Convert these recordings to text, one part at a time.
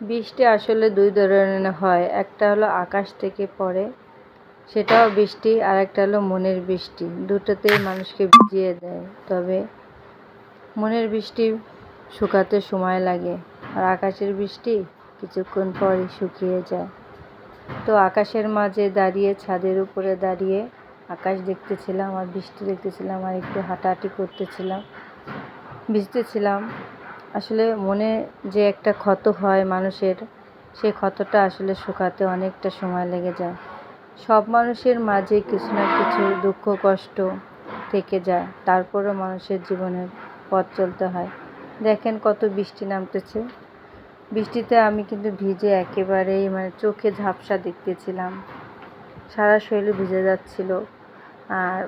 বৃষ্টি আসলে দুই ধরনের হয়। একটা হলো আকাশ থেকে পড়ে, সেটাও বৃষ্টি, আর একটা হলো মনের বৃষ্টি। দুটোতেই মানুষকে ভিজিয়ে দেয়। তবে মনের বৃষ্টি শুকাতে সময় লাগে, আর আকাশের বৃষ্টি কিছুক্ষণ পরই শুকিয়ে যায়। তো আকাশের মাঝে দাঁড়িয়ে, ছাদের উপরে দাঁড়িয়ে আকাশ দেখতেছিলাম, আর বৃষ্টি দেখতেছিলাম, আর একটু হাঁটাহাঁটি করতেছিলাম, ভিজতেছিলাম। আসলে মনে যে একটা ক্ষত হয় মানুষের সেই ক্ষতটা আসলে শুকাতে অনেকটা সময় লেগে যায়। সব মানুষের মাঝে কিছু না কিছু দুঃখ, কষ্ট থেকে যায়, তারপরেও মানুষের জীবনের পথ চলতে হয়। দেখেন কত বৃষ্টি নামতেছে। বৃষ্টিতে আমি কিন্তু ভিজে একেবারেই মানে চোখে ঝাপসা দেখতেছিলাম। সারা শরীর ভিজে যাচ্ছিল। আর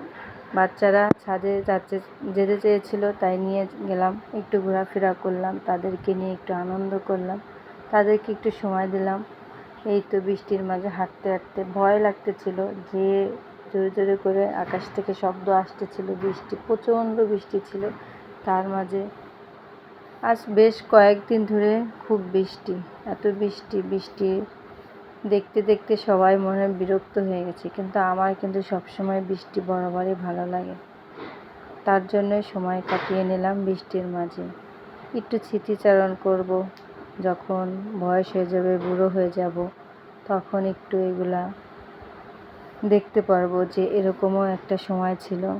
বাচ্চারা ছাদে যাচ্ছে, যেতে চেয়েছিল, তাই নিয়ে গেলাম। একটু ঘোরাফেরা করলাম, তাদেরকে নিয়ে একটু আনন্দ করলাম, তাদেরকে একটু সময় দিলাম। এই তো বৃষ্টির মাঝে হাঁটতে হাঁটতে ভয় লাগতেছিল, যে জোরে জোরে করে আকাশ থেকে শব্দ আসতেছিল, বৃষ্টি, প্রচণ্ড বৃষ্টি ছিল। তার মাঝে আজ বেশ কয়েকদিন ধরে খুব বৃষ্টি, এত বৃষ্টি বৃষ্টি দেখতে দেখতে সবাই মনে বিরক্ত হয়ে গেছে, কিন্তু আমার কিন্তু সবসময় বৃষ্টি বরাবরই ভালো লাগে। তার জন্যই সময় কাটিয়ে নিলাম বৃষ্টির মাঝে। একটু স্মৃতিচারণ করব, যখন বয়স হয়ে যাবে, বুড়ো হয়ে যাব, তখন একটু এগুলা দেখতে পারব যে এরকমও একটা সময় ছিল।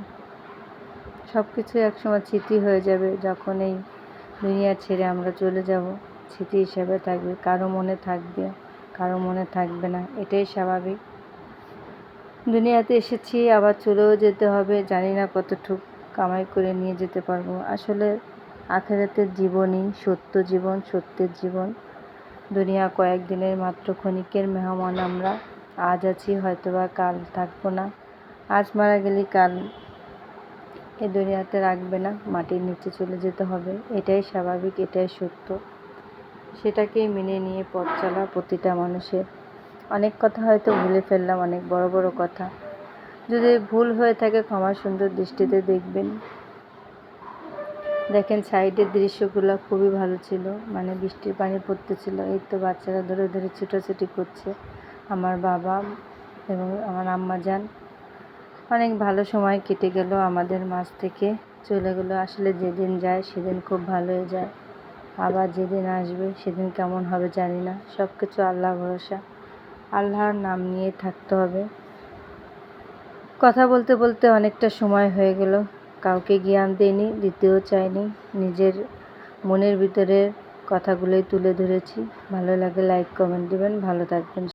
সব কিছু একসময় স্মৃতি হয়ে যাবে, যখন এই দুনিয়া ছেড়ে আমরা চলে যাব। স্মৃতি হিসাবে থাকবে, কারও মনে থাকবে। কারও মনে থাকবে না, এটাই স্বাভাবিক। দুনিয়াতে এসেছি, আবার চলেও যেতে হবে, জানি না কতটুক কামাই করে নিয়ে যেতে পারব। আসলে আখেরাতের জীবনই সত্য জীবন, সত্যের জীবন। দুনিয়া কয়েকদিনের মাত্র ক্ষণিকের মেহমান আমরা, আজ আছি, হয়তোবা কাল থাকব না। আজ মারা গেলে কাল এ দুনিয়াতে রাখবে না, মাটির নিচে চলে যেতে হবে, এটাই স্বাভাবিক, এটাই সত্য। সেটাকেই মেনে নিয়ে পথ চলা প্রতিটা মানুষের। অনেক কথা হয়তো ভুলে ফেললাম, অনেক বড় বড় কথা। যদি ভুল হয়ে থাকে ক্ষমা সুন্দর দৃষ্টিতে দেখবেন। দেখেন, সাইডের দৃশ্যগুলো খুবই ভালো ছিল। মানে বৃষ্টির পানি পড়তেছিল। এই তো বাচ্চারা ধরে ধরে ছুটোছুটি করছে। আমার বাবা এবং আমার আম্মা যান। অনেক ভালো সময় কেটে গেল আমাদের মাঝ থেকে। চলে গেলো। আসলে যেদিন যায়, সেদিন খুব ভালোই যায়। আবার যেদিন আসবে সেদিন কেমন হবে জানি না। সব কিছু আল্লাহ ভরসা। আল্লাহর নাম নিয়ে থাকতে হবে। কথা বলতে বলতে অনেকটা সময় হয়ে গেল। কাউকে জ্ঞান দিইনি দিতেও চাইনি। নিজের মনের ভিতরের কথাগুলোই তুলে ধরেছি। ভালো লাগে লাইক কমেন্ট দেবেন। ভালো থাকবেন।